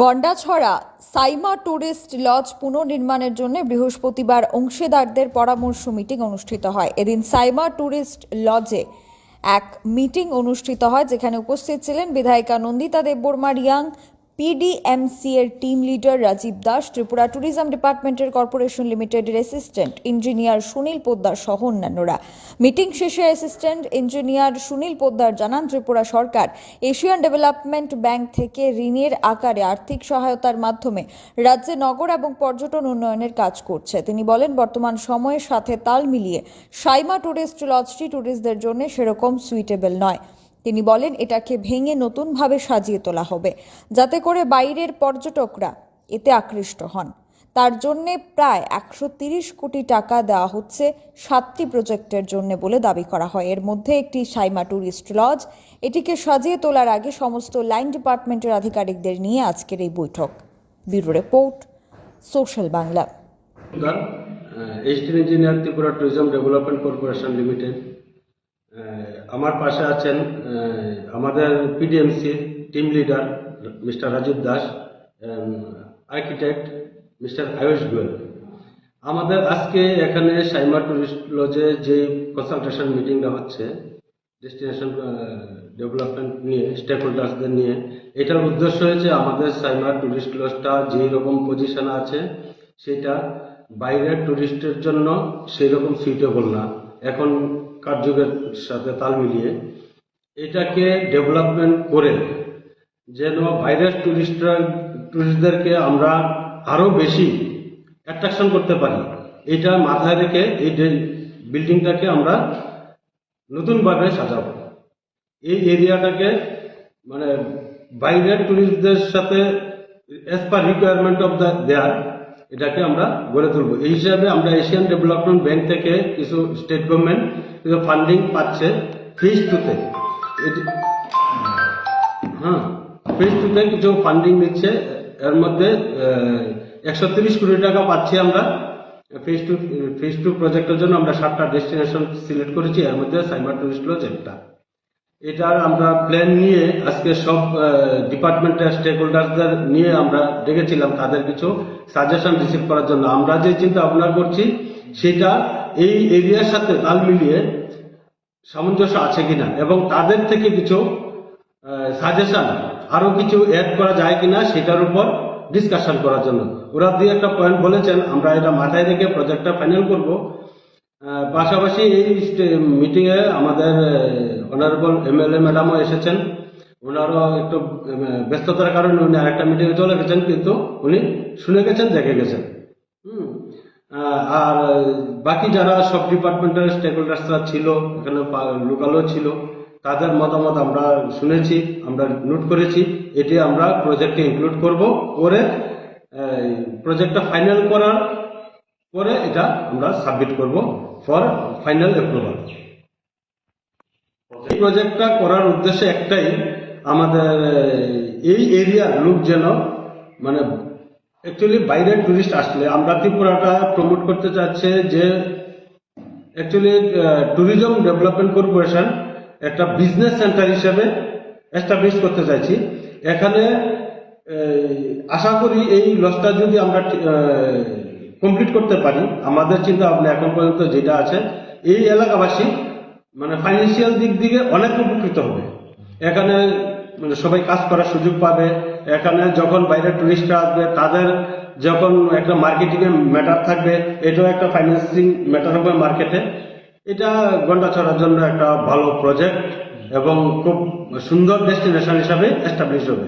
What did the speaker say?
Gandacherra Saima tourist lodge পুনর্নির্মাণের জন্য বৃহস্পতিবার অংশীদারদের পরামর্শ মিটিং অনুষ্ঠিত হয়। এদিন সাইমা টুরিস্ট লজে এক মিটিং অনুষ্ঠিত হয়, যেখানে উপস্থিত ছিলেন বিধায়িকা নন্দিতা দেববর্মা রিয়াং পিডিএমসি এর team leader Rajib Das, Tripura tourism ডিপার্টমেন্টের কর্পোরেশন লিমিটেডের অ্যাসিস্ট্যান্ট ইঞ্জিনিয়ার সুনীল পোদ্দার সহ অন্যান্যরা। মিটিং শেষে অ্যাসিস্ট্যান্ট ইঞ্জিনিয়ার সুনীল পোদ্দার জানান, ত্রিপুরা সরকার এশিয়ান ডেভেলপমেন্ট ব্যাংক থেকে ঋণের আকারে আর্থিক সহায়তার মাধ্যমে রাজ্যে নগর এবং পর্যটন উন্নয়নের কাজ করছে। তিনি বলেন, বর্তমান সময়ের সাথে তাল মিলিয়ে সাইমা টুরিস্ট লজটি ট্যুরিস্টদের জন্য সেরকম সুইটেবল নয়। তিনি বলেন, এটাকে ভেঙে নতুনভাবে সাজিয়ে তোলা হবে, যাতে করে বাইরের পর্যটকরা এতে আকৃষ্ট হন। তার জন্য প্রায় একশো তিরিশ কোটি টাকা দেওয়া হচ্ছে সাতটি প্রজেক্টের জন্য বলে দাবি করা হয়। এর মধ্যে একটি সাইমা ট্যুরিস্ট লজ, এটিকে সাজিয়ে তোলার আগে সমস্ত লাইন ডিপার্টমেন্টের আধিকারিকদের নিয়ে আজকের এই বৈঠক। Bureau report, social Bangla. Engineer Tripura tourism development corporation limited আমার পাশে আছেন আমাদের PDMC team leader mister Rajib Das architect mister Ayush Goel. আমাদের আজকে এখানে সাইমা টুরিস্ট লজে যে কনসালটেশন মিটিংটা হচ্ছে ডেস্টিনেশন ডেভেলপমেন্ট নিয়ে স্টেক হোল্ডার্সদের নিয়ে, এটার উদ্দেশ্য হয়েছে আমাদের সাইমা টুরিস্ট লজটা যেই রকম পজিশন আছে, সেটা বাইরের টুরিস্টের জন্য সেই রকম সুইটেবল না। এখনকার যুগের সাথে তাল মিলিয়ে এটাকে ডেভেলপমেন্ট করে যেন বাইরের টুরিস্টরা টুরিস্টদেরকে আমরা আরও বেশি অ্যাট্রাকশন করতে পারি। এটা মাথায় রেখে এই বিল্ডিংটাকে আমরা নতুনভাবে সাজাবো। এই এরিয়াটাকে মানে বাইরের টুরিস্টদের সাথে as per requirement of the their এটাকে আমরা গড়ে তুলবো। এই হিসাবে আমরা এশিয়ান ডেভেলপমেন্ট ব্যাংক থেকে কিছু স্টেট গভর্নমেন্ট কিছু ফান্ডিং পাচ্ছে ফিস টুতে হ্যাঁ ফিস টুতে কিছু ফান্ডিং দিচ্ছে। এর মধ্যে একশো তিরিশ কোটি টাকা পাচ্ছি আমরা। ফেজ টু ফেজ টু প্রজেক্টের জন্য আমরা সাতটা ডেস্টিনেশন সিলেক্ট করেছি। এর মধ্যে সাইবার টুরিস্ট লজ একটা। এটার আমরা প্ল্যান নিয়ে আজকে সব ডিপার্টমেন্টের স্টেক হোল্ডারদের নিয়ে আমরা ডেকেছিলাম, তাদের কিছু সাজেশন রিসিভ করার জন্য। আমরা যে চিন্তা ভাবনা করছি, সেটা এই এরিয়ার সাথে তাল মিলিয়ে সামঞ্জস্য আছে কিনা এবং তাদের থেকে কিছু সাজেশন আরও কিছু অ্যাড করা যায় কিনা, সেটার উপর ডিসকাশন করার জন্য। ওরা দুই একটা পয়েন্ট বলেছেন, আমরা এটা মাথায় রেখে প্রজেক্টটা ফাইনাল করব। পাশাপাশি এই মিটিং এ আমাদের অনারেবল এমএলএ ম্যাডামও এসেছেন। ওনারও একটু ব্যস্ততার কারণে উনি আরেকটা মিটিং এ চলে গেছেন, কিন্তু উনি শুনে গেছেন, দেখে গেছেন। হুম। আর বাকি যারা সব ডিপার্টমেন্টের স্টেক হোল্ডার্সরা ছিল, এখানে লোকালও ছিল, তাদের মতামত আমরা শুনেছি, আমরা নোট করেছি। এটি আমরা প্রজেক্টে ইনক্লুড করব। করে প্রজেক্টটা ফাইনাল করার পরে এটা আমরা সাবমিট করব। ফর ফাইনাল অ্যাপ্রুভাল এই প্রজেক্টটা করার উদ্দেশ্য একটাই, আমাদের, এই এরিয়ার লোক যেন মানে অ্যাকচুয়ালি বাইরের টুরিস্ট আসলে, আমরা ত্রিপুরাটা প্রমোট করতে চাচ্ছে যে অ্যাকচুয়ালি ট্যুরিজম ডেভেলপমেন্ট কর্পোরেশন একটা বিজনেস সেন্টার হিসেবে এস্টাবলিশ করতে চাইছি। এখানে আশা করি এই লসটা যদি আমরা কমপ্লিট করতে পারি। আমাদের চিন্তা ভাবনা এখন পর্যন্ত যেটা আছে, এই এলাকাবাসী মানে ফাইন্যান্সিয়াল দিক থেকে অনেক উপকৃত হবে। এখানে মানে সবাই কাজ করার সুযোগ পাবে। এখানে যখন বাইরে টুরিস্টরা আসবে, তাদের যখন একটা মার্কেটিং এর ম্যাটার থাকবে, এটাও একটা ফাইন্যান্সিং ম্যাটার হবে মার্কেটে এটা গন্ডা ছড়ার জন্য একটা ভালো প্রজেক্ট এবং খুব সুন্দর ডেস্টিনেশন হিসাবে এস্টাবলিশ হবে।